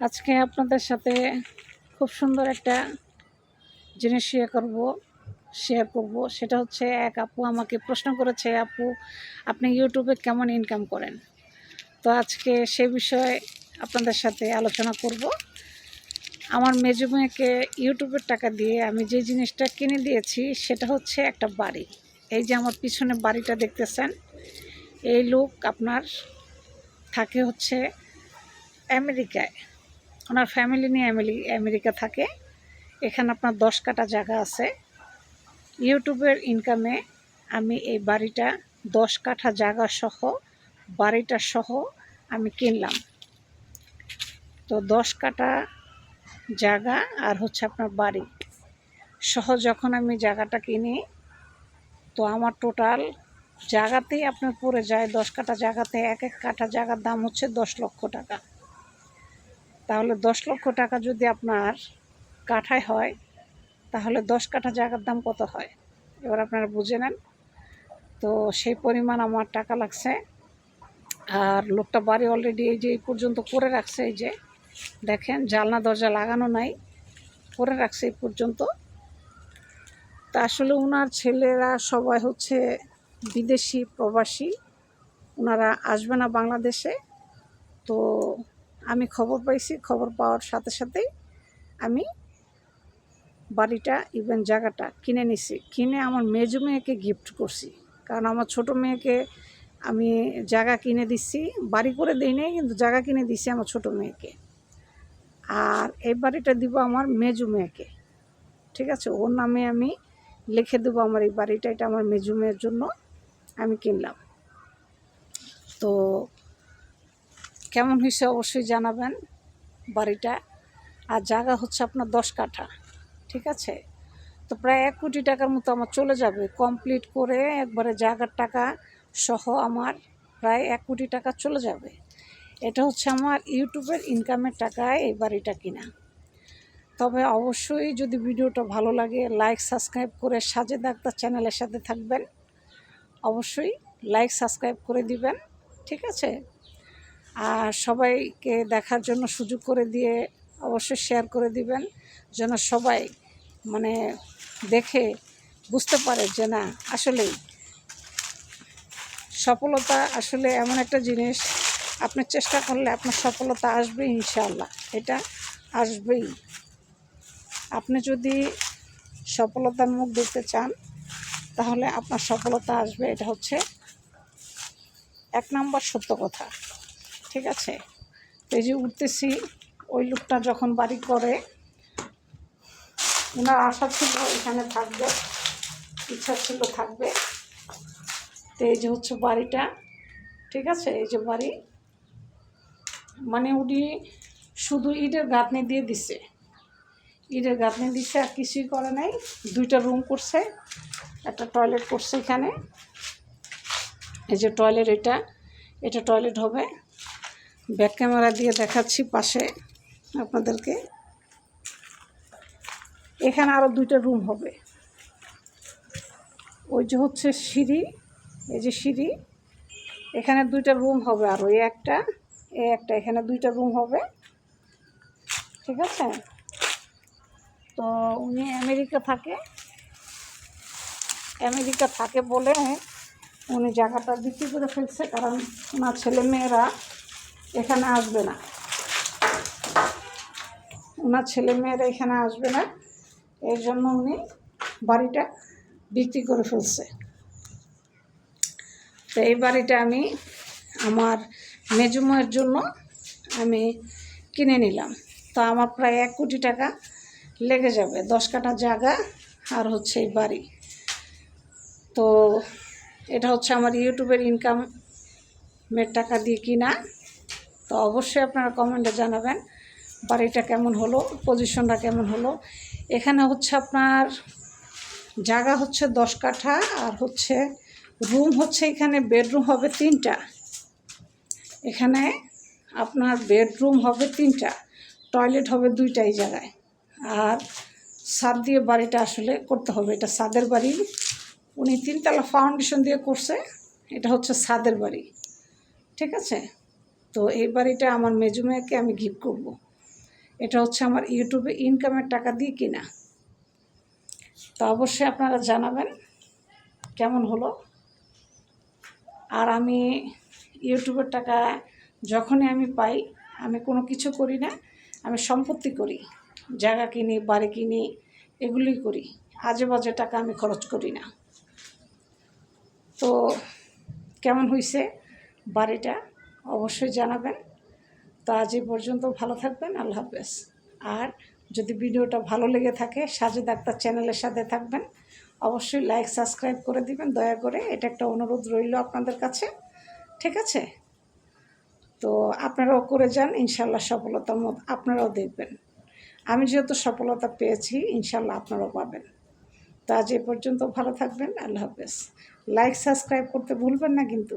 আজকে আপনাদের সাথে খুব সুন্দর একটা জিনিস শেয়ার করব শেয়ার করব। সেটা হচ্ছে, এক আপু আমাকে প্রশ্ন করেছে, আপু, আপনি ইউটিউবে কেমন ইনকাম করেন? তো আজকে সে বিষয়ে আপনাদের সাথে আলোচনা করব। আমার মেজো মেয়েকে ইউটিউবের টাকা দিয়ে আমি যে জিনিসটা কিনে দিয়েছি, সেটা হচ্ছে একটা বাড়ি। এই যে আমার পিছনে বাড়িটা দেখতেছেন, এই লোক আপনার থাকে হচ্ছে আমেরিকায়। ওনার ফ্যামিলি নিয়ে আমেরি- আমেরিকা থাকে। এখানে আপনার দশ কাটা জায়গা আছে। ইউটিউবের ইনকামে আমি এই বাড়িটা, দশ কাঠা জায়গা সহ, বাড়িটা সহ আমি কিনলাম। তো দশ কাটা জায়গা আর হচ্ছে আপনার বাড়ি। সহ যখন আমি জায়গাটা কিনি, তো আমার টোটাল জায়গাতেই আপনার পড়ে যায় দশ কাঠা জায়গাতে। এক এক কাঠা জায়গার দাম হচ্ছে দশ লক্ষ টাকা। তাহলে দশ লক্ষ টাকা যদি আপনার কাঠায় হয়, তাহলে দশ কাঠা জায়গার দাম কত হয়? এবার আপনারা বুঝে নেন। তো সেই পরিমাণ আমার টাকা লাগছে। আর লোকটা বাড়ি অলরেডি এই যে এই পর্যন্ত করে রাখছে, এই যে দেখেন, জালনা দরজা লাগানো নাই, করে রাখছে এই পর্যন্ত। তা আসলে ওনার ছেলেরা সবাই হচ্ছে বিদেশি, প্রবাসী। ওনারা আসবে না বাংলাদেশে। তো আমি খবর পাইছি, খবর পাওয়ার সাথে সাথেই আমি বাড়িটা ইভেন জায়গাটা কিনে নিছি। কিনে আমার মেজো মেয়েকে গিফট করছি। কারণ আমার ছোট মেয়েকে আমি জায়গা কিনে দিচ্ছি বাড়ি করে দিই নাই, কিন্তু জায়গা কিনে দিচ্ছি আমার ছোট মেয়েকে। আর এই বাড়িটা দিব আমার মেজু মেয়েকে। ঠিক আছে? ওর নামে আমি লিখে দেবো আমার এই বাড়িটা, এটা আমার মেজু মেয়ের জন্য আমি কিনলাম। তো কেমন হয়েছে অবশ্যই জানাবেন বাড়িটা। আর জায়গা হচ্ছে আপনার দশ কাঠা, ঠিক আছে? তো প্রায় এক কোটি টাকার মতো আমার চলে যাবে। কমপ্লিট করে একবারে জায়গার টাকা সহ আমার প্রায় এক কোটি টাকা চলে যাবে। এটা হচ্ছে আমার ইউটিউবের ইনকামের টাকায় এই বাড়িটা কিনা। তবে অবশ্যই যদি ভিডিওটা ভালো লাগে লাইক সাবস্ক্রাইব করে সাজে ডাক্তার চ্যানেলের সাথে থাকবেন। অবশ্যই লাইক সাবস্ক্রাইব করে দিবেন, ঠিক আছে? আর সবাইকে দেখার জন্য সুযোগ করে দিয়ে অবশ্যই শেয়ার করে দিবেন, যেন সবাই মানে দেখে বুঝতে পারে যে না, আসলেই সফলতা আসলে এমন একটা জিনিস, আপনি চেষ্টা করলে আপনার সফলতা আসবে ইনশাল্লাহ এটা আসবেই। আপনি যদি সফলতার মুখ দেখতে চান, তাহলে আপনার সফলতা আসবে, এটা হচ্ছে এক নম্বর সত্য কথা। ঠিক আছে? এই যে উঠতেছি, ওই লোকটা যখন বাড়ি করে, ওনার আশা ছিল এখানে থাকবে, ইচ্ছা ছিল থাকবে। তো এই যে হচ্ছে বাড়িটা, ঠিক আছে? এই যে বাড়ি। মানে উনি শুধু ইটের গাঁথনি দিয়ে দিছে। ইটের গাঁথনি দিছে, আর কিছুই করে নাই। দুইটা রুম করছে, একটা টয়লেট করছে এখানে। এই যে টয়লেট এটা এটা টয়লেট হবে। ব্যাক ক্যামেরা দিয়ে দেখাচ্ছি পাশে আপনাদেরকে। এখানে আরও দুইটা রুম হবে। ওই যে হচ্ছে সিঁড়ি, এই যে সিঁড়ি, এখানে দুইটা রুম হবে আর ওই একটা এই একটা, এখানে দুইটা রুম হবে। ঠিক আছে? তো উনি আমেরিকা থাকে। আমেরিকা থাকে বলে উনি জায়গাটা বিক্রি করে ফেলছে, কারণ ওনার ছেলে মেয়েরা এখানে আসবে না। ওনার ছেলে মেয়েরা এখানে আসবে না। এর জন্য উনি বাড়িটা বিক্রি করে ফেলছে। তো এই বাড়িটা আমি আমার মেজুমের জন্য আমি কিনে নিলাম। তো আমার প্রায় এক কোটি টাকা লেগে যাবে, দশ কাটা জায়গা আর হচ্ছে এই বাড়ি। তো এটা হচ্ছে আমার ইউটিউবের ইনকামের টাকা দিয়ে কিনা। তো অবশ্যই আপনারা কমেন্টে জানাবেন বাড়িটা কেমন হলো পজিশনটা কেমন হলো। এখানে হচ্ছে আপনার জায়গা হচ্ছে দশ কাঠা আর হচ্ছে রুম হচ্ছে এখানে বেডরুম হবে তিনটা। এখানে আপনার বেডরুম হবে তিনটা টয়লেট হবে দুইটাই জায়গায়। আর ছাদ দিয়ে বাড়িটা আসলে করতে হবে, এটা ছাদের বাড়ি। উনি তিনতলা ফাউন্ডেশন দিয়ে করছে, এটা হচ্ছে ছাদের বাড়ি। ঠিক আছে? তো এই বাড়িটা আমার মেজু মেয়েকে আমি গিফট করব। এটা হচ্ছে আমার ইউটিউবে ইনকামের টাকা দিয়ে কিনা। তো অবশ্যই আপনারা জানাবেন কেমন হলো। আর আমি ইউটিউবের টাকা যখনই আমি পাই, আমি কোনো কিছু করি না, আমি সম্পত্তি করি। জায়গা কিনি, বাড়ি কিনি এগুলি করি। আজে বাজে টাকা আমি খরচ করি না। তো কেমন হয়েছে বাড়িটা? অবশ্যই জানাবেন। তো আজ এই পর্যন্ত ভালো থাকবেন, আল্লাহ হাফেজ। আর যদি ভিডিওটা ভালো লেগে থাকে, সাজেদ আক্তার চ্যানেলের সাথে থাকবেন। অবশ্যই লাইক, সাবস্ক্রাইব করে দিবেন, দয়া করে। এটা একটা অনুরোধ রইল আপনাদের কাছে, ঠিক আছে? তো আপনারাও করে যান ইনশাল্লাহ সফলতার মত আপনারাও দেখবেন। আমি যেহেতু সফলতা পেয়েছি ইনশাল্লাহ আপনারাও পাবেন। তো আজ এ পর্যন্ত ভালো থাকবেন, আল্লাহ হাফেজ। লাইক, সাবস্ক্রাইব করতে ভুলবেন না কিন্তু।